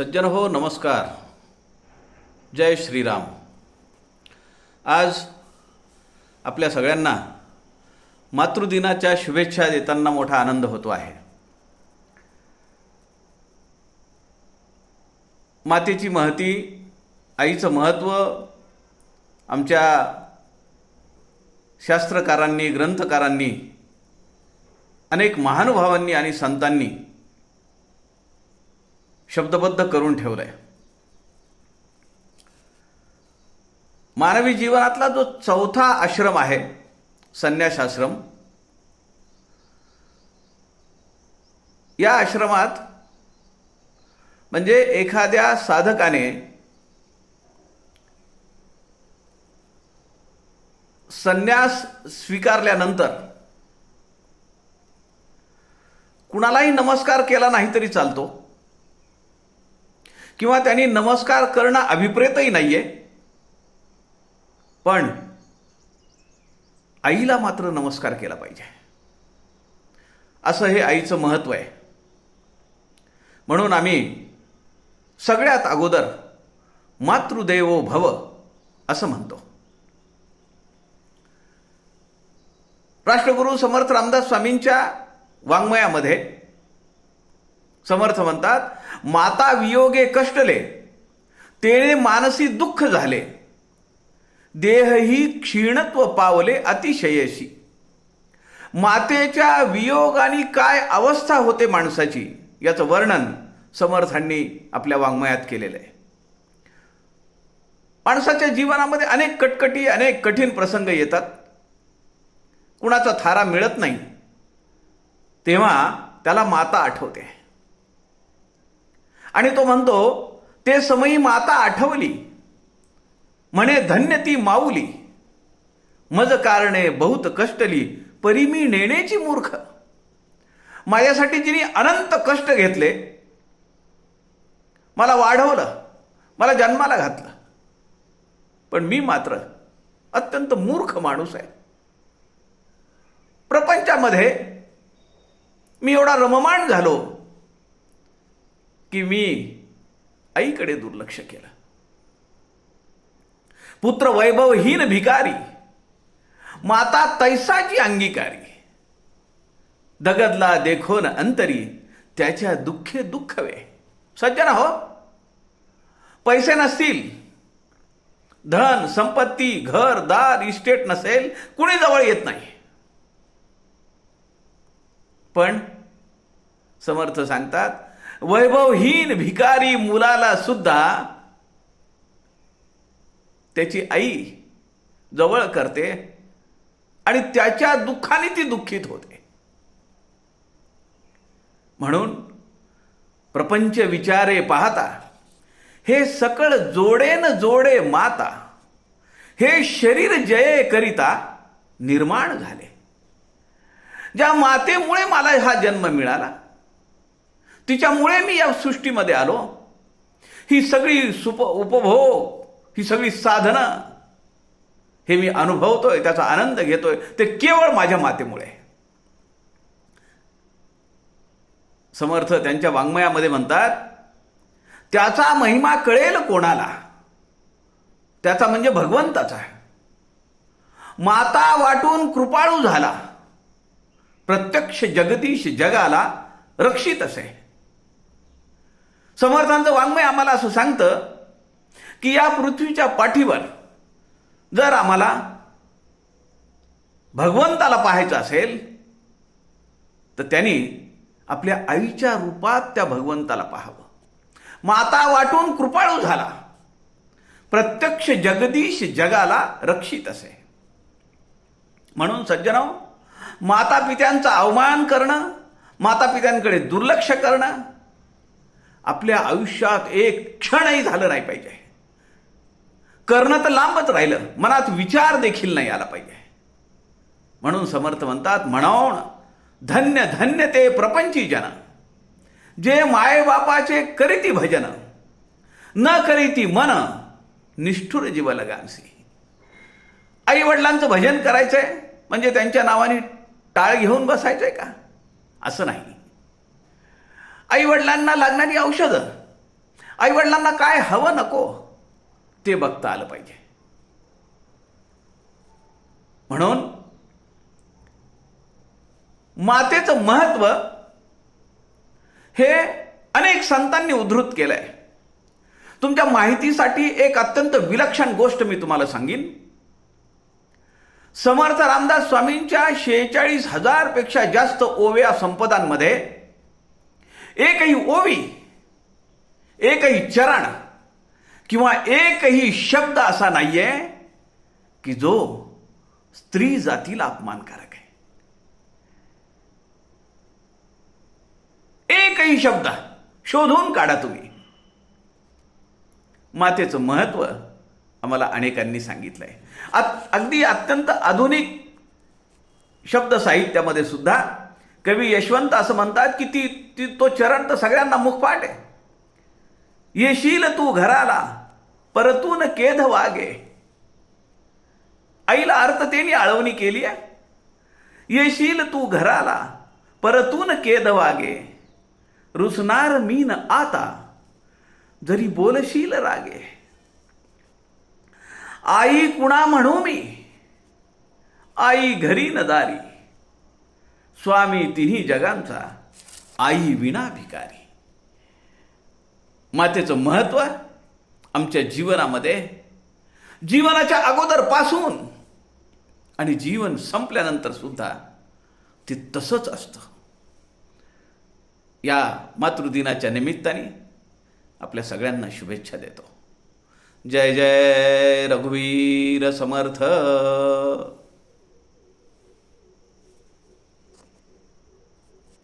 सज्जन हो नमस्कार। जय श्रीराम। आज आपल्या सगळ्यांना मातृदिनाच्या शुभेच्छा देताना मोठा आनंद होतो आहे. मातेची महती आईचं महत्त्व आमच्या शास्त्रकारांनी ग्रंथकारांनी अनेक महानुभावांनी आणि संतांनी शब्दबद्ध करून ठेवलं आहे मानवी जीवनातला जो चौथा आश्रम आहे संन्यासाश्रम या आश्रमात म्हणजे एखाद्या साधकाने संन्यास स्वीकारल्यानंतर कुणालाही नमस्कार केला नाही तरी चालतो. किंवा त्यांनी नमस्कार करणं अभिप्रेतही नाहीये. पण आईला मात्र नमस्कार केला पाहिजे. असं हे आईचं महत्त्व आहे. म्हणून आम्ही सगळ्यात अगोदर मातृदेवो भव असं म्हणतो. राष्ट्रगुरू समर्थ रामदास स्वामींच्या वाङ्मयामध्ये समर्थ म्हणतात माता वियोगे कष्टले तेणे मानसी दुःख झाले देहही क्षीणत्व पावले अतिशयशी. मातेच्या वियोगाने काय अवस्था होते माणसाची याचं वर्णन समर्थांनी आपल्या वाङ्मयात केलेलं आहे. माणसाच्या जीवनामध्ये अनेक कटकटी अनेक कठीण प्रसंग येतात. कुणाचा थारा मिळत नाही तेव्हा त्याला माता आठवते. आणि तो म्हणतो ते समयी माता आठवली. म्हणे धन्य ती माऊली. मज कारणे बहुत कष्टली परी मी नेण्याची मूर्ख. माझ्यासाठी जिने अनंत कष्ट घेतले. मला वाढवलं मला जन्माला घातलं. पण मी मात्र अत्यंत मूर्ख माणूस आहे. प्रपंचामध्ये मी एवढा रममाण झालो. की मी आईकडे दुर्लक्ष केलं. पुत्र वैभवहीन भिकारी माता तैसाची अंगीकारी. दगदला देखोन अंतरी त्याच्या दुःखे दुःख वे सज्जन हो पैसे नसतील धन संपत्ती घर दार इस्टेट नसेल कुणी जवळ येत नाही. पण समर्थ सांगतात वैभवहीन भिकारी मुलाला सुद्धा त्याची आई जवळ करते आणि त्याच्या दुःखाने ती दुःखित होते. म्हणून प्रपंच विचारे पाहता हे सकळ जोडेन जोडे माता हे शरीर जये करिता निर्माण झाले. ज्या मातेमुळे मला हा जन्म मिळाला तिच्यामुळे मी या सृष्टीमध्ये आलो. ही सगळी सुप उपभोग ही सगळी साधनं हे मी अनुभवतोय त्याचा आनंद घेतोय. ते केवळ माझ्या मातेमुळे. समर्थ त्यांच्या वाङ्मयामध्ये म्हणतात त्याचा महिमा कळेल कोणाला? त्याचा म्हणजे भगवंताचा माता वाटून कृपाळू झाला. प्रत्यक्ष जगदीश जगाला रक्षित असे. समर्थांचं वाङ्मय आम्हाला असं सांगतं की या पृथ्वीच्या पाठीवर जर आम्हाला भगवंताला पाहायचं असेल तर त्यांनी आपल्या आईच्या रूपात त्या भगवंताला पाहावं. माता वाटून कृपाळू झाला. प्रत्यक्ष जगदीश जगाला रक्षित असे. म्हणून सज्जनाव माता पित्यांचा अवमान करणं माता पित्यांकडे दुर्लक्ष करणं आपल्या आयुष्यात एक क्षणही झालं नाही पाहिजे. करणं तर लांबच राहिलं. मनात विचार देखील नाही आला पाहिजे. म्हणून समर्थ म्हणतात म्हणून धन्य धन्य ते प्रपंची जन जे मायबापाचे करीती भजन न करीती मन निष्ठुर जीव लगानसी आई वडिलांचं भजन करायचंय म्हणजे त्यांच्या नावाने टाळ घेऊन बसायचंय का? असं नाही. आईवडिलांना लागणारी औषधं. आईवडिलांना काय हवं नको ते बघता आलं पाहिजे. म्हणून मातेचं महत्त्व हे अनेक संतांनी उद्धृत केलंय. तुमच्या माहितीसाठी एक अत्यंत विलक्षण गोष्ट मी तुम्हाला सांगेन. समर्थ रामदास स्वामींच्या शेहेचाळीस हजारपेक्षा जास्त ओव्या संपदांमध्ये एकही ओवी एकही चरण किंवा एकही शब्द असा नाहीये की जो स्त्री जातीला अपमानकारक आहे. एकही शब्द शोधून काढा तुम्ही. मातेचं महत्त्व आम्हाला अनेकांनी सांगितलंय. अगदी अत्यंत आधुनिक शब्द साहित्यामध्ये सुद्धा कवी यशवंत असं म्हणतात की ती ती तो चरण तर सगळ्यांना मुखपाट आहे. येशील तू घराला परतून केध वागे. आईला अर्थ त्यांनी आळवणी केली आहे. येशील तू घराला परतून केद वागे. रुसणार मीन आता जरी बोलशील रागे. आई कुणा म्हणू मी? आई घरी न दारी. स्वामी तिन्ही जगांचा आई विना भिकारी मातेचं महत्त्व आमच्या जीवनामध्ये जीवनाच्या अगोदरपासून आणि जीवन संपल्यानंतर सुद्धा ते तसंच असतं. या मातृदिनाच्या निमित्ताने आपल्या सगळ्यांना शुभेच्छा देतो. जय जय रघुवीर समर्थ.